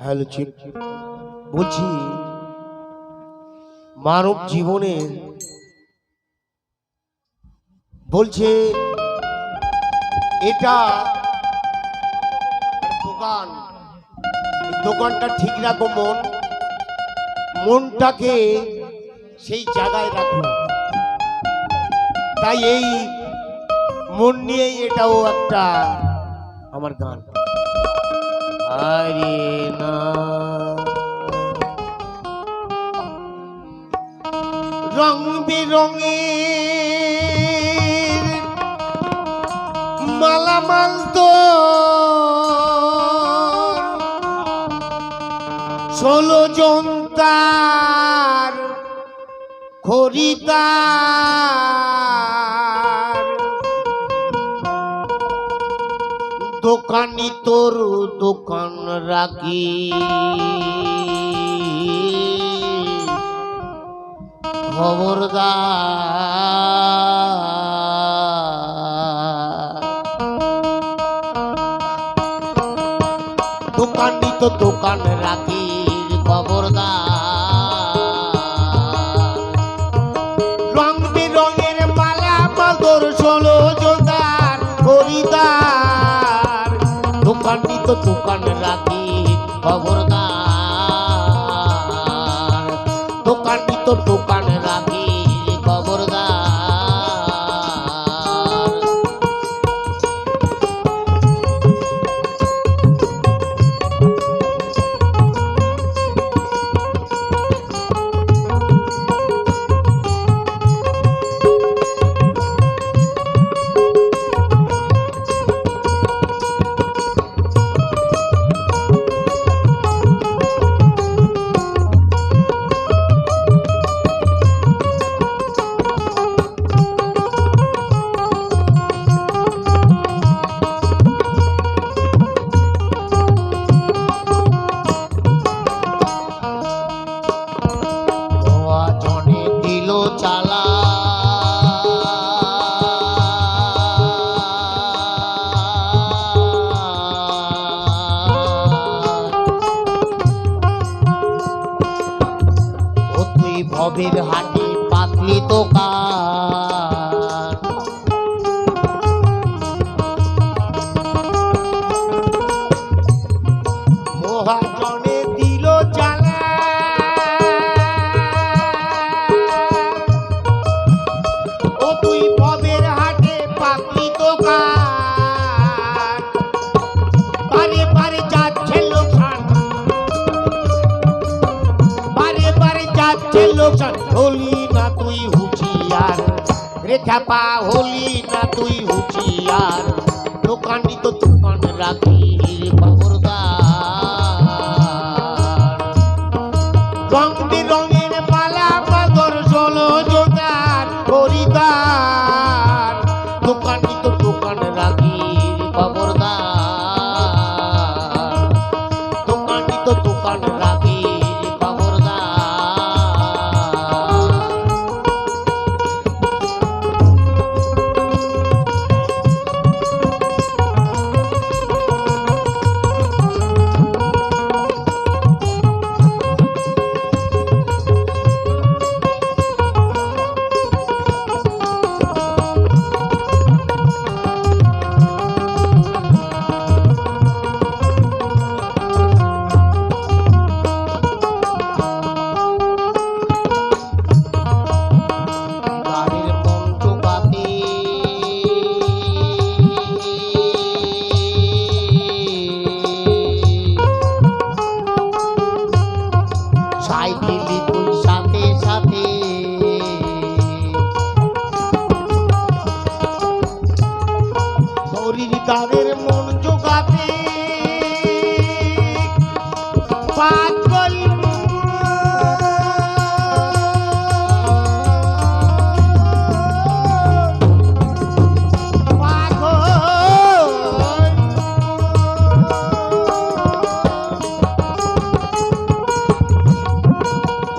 Hello, chip. বলছি, মানব জীবনের বলছে, এটা দোকান। দোকানটা ঠিক রাখো, মন। মনটাকে সেই জায়গায় রাখো। তাই এই মন নিয়েই এটাও একটা আমার গান। আরে রং বেরঙের মালামাল তো ষোলো জনতার খরিদার দোকানি তোর দোকান রাখি খবরদার। দোকানি তো দোকান রাখি খবরদার। দোকানি রাখি খবরদার তুই হাটি পাতলি তো মহাজনে যাচ্ছে লোকসান হলি না তুই হুঁচিয়ার রেখা পা হলি না তুই হুঁচিয়ার দোকানি তো দোকান রাখি দোকান রাখি খবরদার দোকানি তো দোকান রাখি সাইকেলি সাথে সাথে। শরীর তাদের মন জোগাতে। পাগল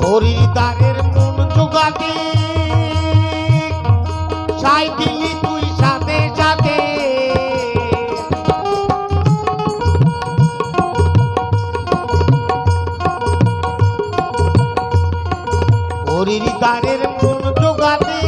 হরির দ্বারের মন যোগাতে সাইকেলি তুই সাথে সাথে। হরির দ্বারের মন যোগাতে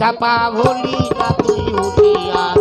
না তুই হুঁচিয়ার রেখা পা হলি তুই হুঁচিয়ার